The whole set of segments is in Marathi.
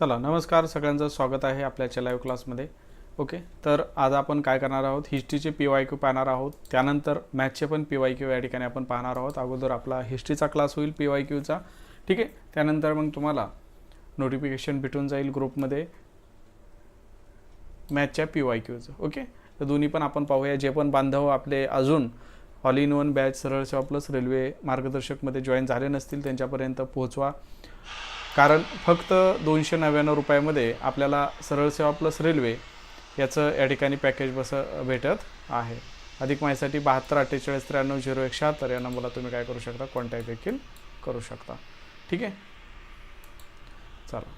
चला नमस्कार सगळ्यांचं स्वागत आहे आपल्याच्या लाईव्ह क्लासमध्ये ओके तर आज आपण काय करणार आहोत? हिस्ट्रीचे पी वाय क्यू पाहणार आहोत. त्यानंतर मॅथचे पण पी वाय क्यू या ठिकाणी आपण पाहणार आहोत. अगोदर आपला हिस्ट्रीचा क्लास होईल पी वाय क्यूचा ठीक आहे? त्यानंतर मग तुम्हाला नोटिफिकेशन भेटून जाईल ग्रुपमध्ये मॅथच्या पी वाय क्यूचं ओके तर दोन्ही पण आपण पाहूया. जे पण बांधव आपले अजून ऑल इन वन बॅच सरळ सेवा प्लस रेल्वे मार्गदर्शकमध्ये जॉईन झाले नसतील त्यांच्यापर्यंत पोहोचवा. कारण फक्त दोनशे नव्याण्णव रुपयामध्ये आपल्याला सरळ सेवा प्लस रेल्वे याचं या ठिकाणी पॅकेज बस भेटत आहे. अधिक माहितीसाठी बहात्तर अठ्ठेचाळीस त्र्याण्णव झिरो एक शहात्तर या नंबरला तुम्ही काय करू शकता? कॉन्टॅक्ट देखील करू शकता. ठीक आहे? चला.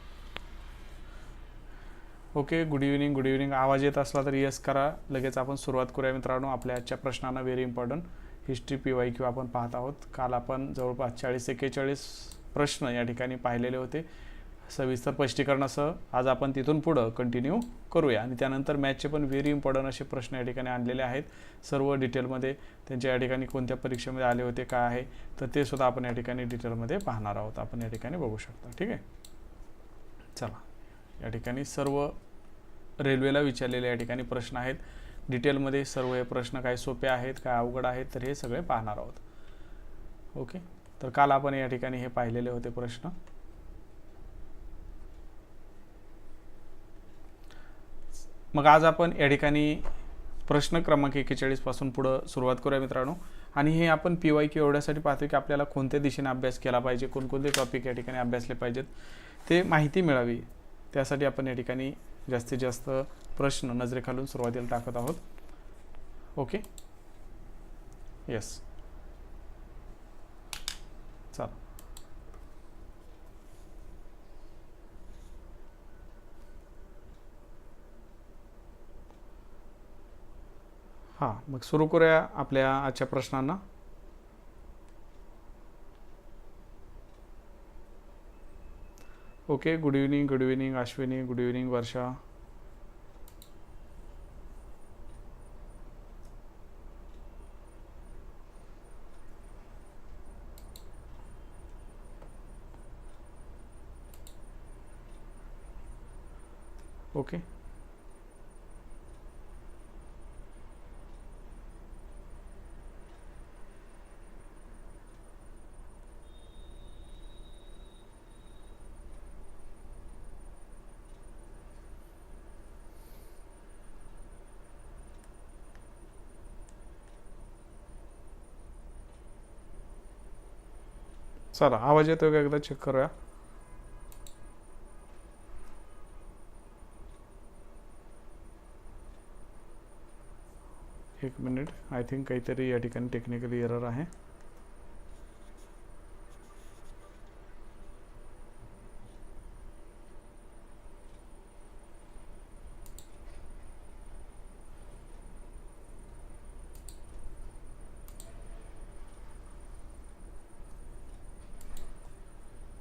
Okay good evening good evening आवाज येत असला तर येस करा. लगेच आपण सुरुवात करूया मित्रांनो. आपल्या आजच्या प्रश्नांना very important history P Y Q आपण पाहत आहोत. काल आपण जवळपास चाळीस एक्केचाळीस प्रश्न या ठिकाणी पाहिलेले होते. सविस्तर स्पष्टीकरणासह आज आपण तिथून पुढं कंटिन्यू करूया. आणि त्यानंतर मॅथचे पण व्हेरी इम्पॉर्टंट असे प्रश्न या ठिकाणी आणलेले आहेत. सर्व डिटेलमध्ये त्यांच्या या ठिकाणी कोणत्या परीक्षेमध्ये आले होते काय आहे तर ते सुद्धा आपण या ठिकाणी डिटेलमध्ये पाहणार आहोत. आपण या ठिकाणी बघू शकता. ठीक आहे? चला. या ठिकाणी सर्व रेल्वेला विचारलेले या ठिकाणी प्रश्न आहेत. डिटेलमध्ये सर्व हे प्रश्न काय सोपे आहेत काय अवघड आहेत तर हे सगळे पाहणार आहोत. ओके तर काल आपण या ठिकाणी हे पाहिलेले होते प्रश्न. मग आज आपण या ठिकाणी प्रश्न क्रमांक एकेचाळीसपासून पुढं सुरुवात करूया मित्रांनो. आणि हे आपण पी वाय क्यू एवढ्यासाठी पाहतो की आपल्याला कोणत्या दिशेने अभ्यास केला पाहिजे कोणकोणते टॉपिक या ठिकाणी अभ्यासले पाहिजेत ते माहिती मिळावी. त्यासाठी आपण या ठिकाणी जास्तीत जास्त प्रश्न नजरेखालून सुरुवातीला टाकत आहोत. ओके? येस चला हां मग सुरू करूया आपल्या आजच्या प्रश्नांना. Okay good evening good evening Ashwini good evening Varsha. Okay चला, आवाज़ येतोय का एकदा चेक करूया? एक मिनिट आय थिंक काहीतरी या ठिकाणी टेक्निकली एरर आहे.